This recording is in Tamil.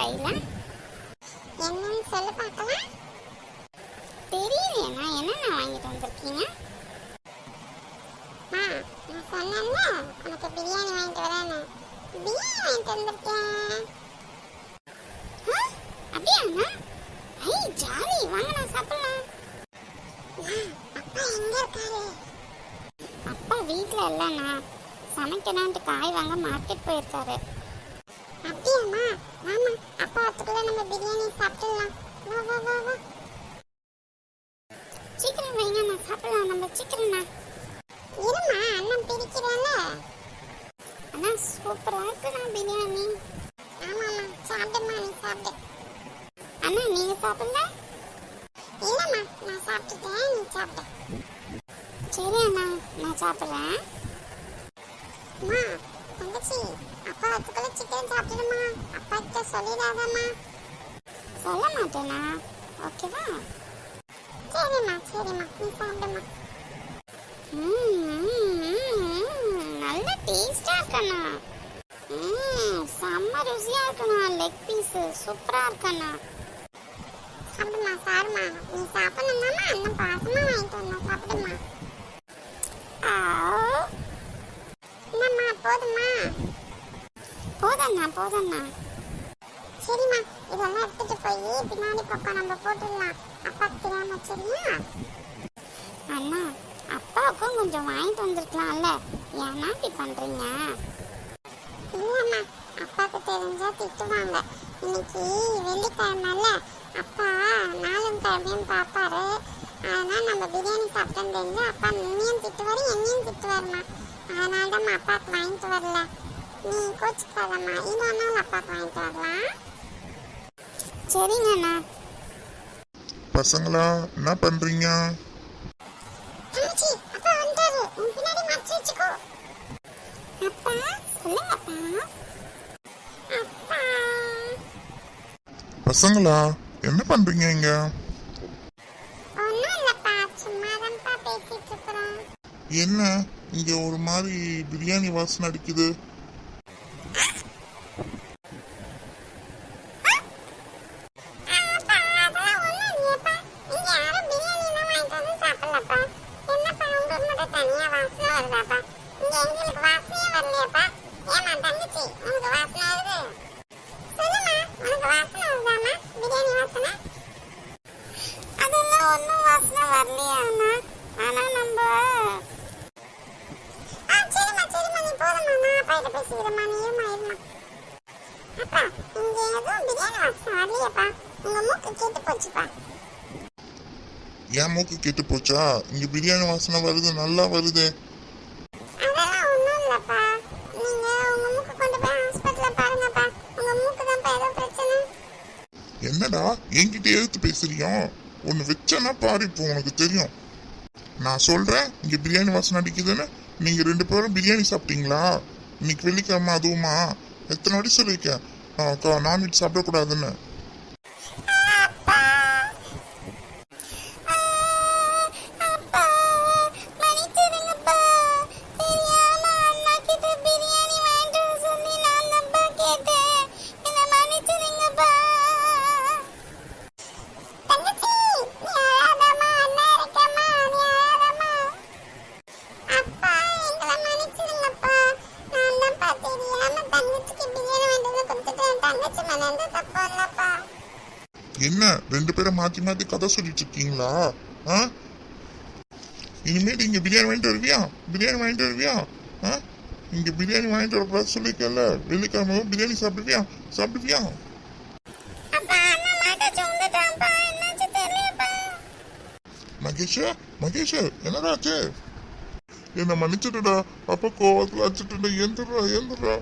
கையில என்னன்னு சொல்லு பார்க்கலாம். தெரியலையேண்ணா என்னென்ன வாங்கிட்டு வந்திருக்கீங்க? மா நான் சொன்னேன்ல உனக்கு பிரியாணி வாங்கிட்டு வரேன்னு. பிரியாணி வாங்கிட்டு வந்திருக்கேன். ஆ, அப்படியாண்ணா? ஐ ஜாலி வாங்கண்ணா சாப்பிடலாம். அப்பா எங்க இருக்காரு? அப்பா வீட்டில் இல்லைண்ணா. சமைக்கணும்ட்டு காய் வாங்க மார்க்கெட் போயிருக்காரு. அப்படியாம்மா வாமா அப்பா நம்ம பிரியாணி சாப்பிடலாம் வா வா வா வா. சீக்கிரம் நான் சாப்பிடலாம். நம்ம சீக்கிரம்ண்ணா இருமா அண்ணன் பிரிக்கிறேன்ல அண்ணா சூப்பராக இருக்குண்ணா பிரியாணி. ஆமாம்மா சாப்பிடுமா நீ சாப்பிடு. அண்ணா நீங்கள் சாப்பிடல? இல்லம்மா நான் சாப்பிட்டுட்டேன் நீ சாப்பிடு. சரி அண்ணா நான் சாப்பிட்றேன். அம்மா தங்கச்சி அப்பா அதுக்குள்ள சிக்கன் சாப்பிடுமா? அப்பா கிட்ட சொல்லிடாதம்மா. சொல்ல மாட்டேனா? ஓகேவா? சரிம்மா சரிம்மா நீ சாப்பிடுமா. நல்ல டேஸ்டா இருக்கணும். செம்ம ருசியா இருக்கணும் லெக் பீஸ் சூப்பரா இருக்கணும். சாப்பிடுமா சாருமா நீ சாப்பிடணும்னாமா அண்ணன் போதண்ணா சரிம்மா இதெல்லாம் எடுத்துட்டு போய் பின்னாடி பக்கம் நம்ம போட்டுடலாம். அப்பா தெரியாம? சரியா அண்ணா அப்பாவுக்கும் கொஞ்சம் வாங்கிட்டு வந்திருக்கலாம்ல. ஏன்னா இப்படி பண்றீங்க? இல்லம்மா அப்பாவுக்கு தெரிஞ்சா திட்டுவாங்க. இன்னைக்கு வெள்ளிக்கிழமைல அப்பா நாளும் கிழமையும் பாப்பாரு. அதனால நம்ம பிரியாணி சாப்பிட்டோம் தெரிஞ்சு அப்பா நீயும் திட்டுவாரு என்னையும் திட்டுவாருமா அதனால தான் அப்பாவுக்கு வாங்கிட்டு வரல. நீ கோச்சுக்காதம்மா நாள் அப்பாவுக்கு வாங்கிட்டு வரலாம். சரிங்க அண்ணா. பசங்களா என்ன பண்றீங்க? பசங்களா என்ன பண்றீங்க இங்க? என்ன? இங்க ஒரு மாதிரி பிரியாணி வாசனை அடிக்குது. எங்களுக்கு வாசனையே வரலையேப்பா. ஏமா தங்கச்சி, உனக்கு வாசனை வருது? சொல்லுமா உனக்கு வாசனை வருதாம்மா? பிரியாணி வாசனை? அதெல்லாம் ஒன்றும் வாசனை வரலையா அண்ணா ஆனா நம்ம ஆ, சரிம்மா, சரிம்மா, நீ போதும்மா. நான் அப்பாகிட்ட பேசிக்கிறேம்மா. நீ இரும்மா, இரும்மா. அப்பா, இங்க எதுவும் பிரியாணி வாசனை வரலையேப்பா. உங்க மூக்கு கேட்டு போச்சுப்பா என் மூக்கு கெட்டு போச்சா இங்க பிரியாணி வாசனை வருது நல்லா வருது அதெல்லாம் ஒண்ணும் இல்லப்பா நீங்க உங்க மூக்கு கொண்டு போய் ஹாஸ்பிட்டல்ல பாருங்கப்பா உங்க மூக்கு தான்ப்பா ஏதோ பிரச்சனை என்னடா என்கிட்ட எழுத்து பேசுறியோ? ஒன்று வச்சனா பாரு இப்போ உனக்கு தெரியும். நான் சொல்கிறேன் இங்கே பிரியாணி வாசனை அடிக்குதுன்னு நீங்கள் ரெண்டு பேரும் பிரியாணி சாப்பிட்டீங்களா? இன்னைக்கு வெள்ளிக்கிழமை அதுவுமா. எத்தனை வாட்டி சொல்லியிருக்கேன்? நான்வெஜ் சாப்பிடக்கூடாதுன்னு. எந்த இல்லப்பா என்ன ரெண்டு பேரும் மாத்தி மாத்தி கதை சொல்லிட்டு இருக்கீங்களா? ஆ? இனிமேல் இங்க பிரியாணி வாங்கிட்டு வருவியா? பிரியாணி வாங்கிட்டு வருவியா? ஆ? இங்க பிரியாணி வாங்கிட்டு வரக்கூடாது சொல்லிருக்கல வெள்ளிக்கிழமை பிரியாணி சாப்பிடுவியா? சாப்பிடுவியா? மகேஷ் மகேஷ் என்னடா ஆச்சு? என்ன மன்னிச்சிடுடா. அப்பா கோவத்துல அடிச்சுட்டு எந்திரா எந்திரா.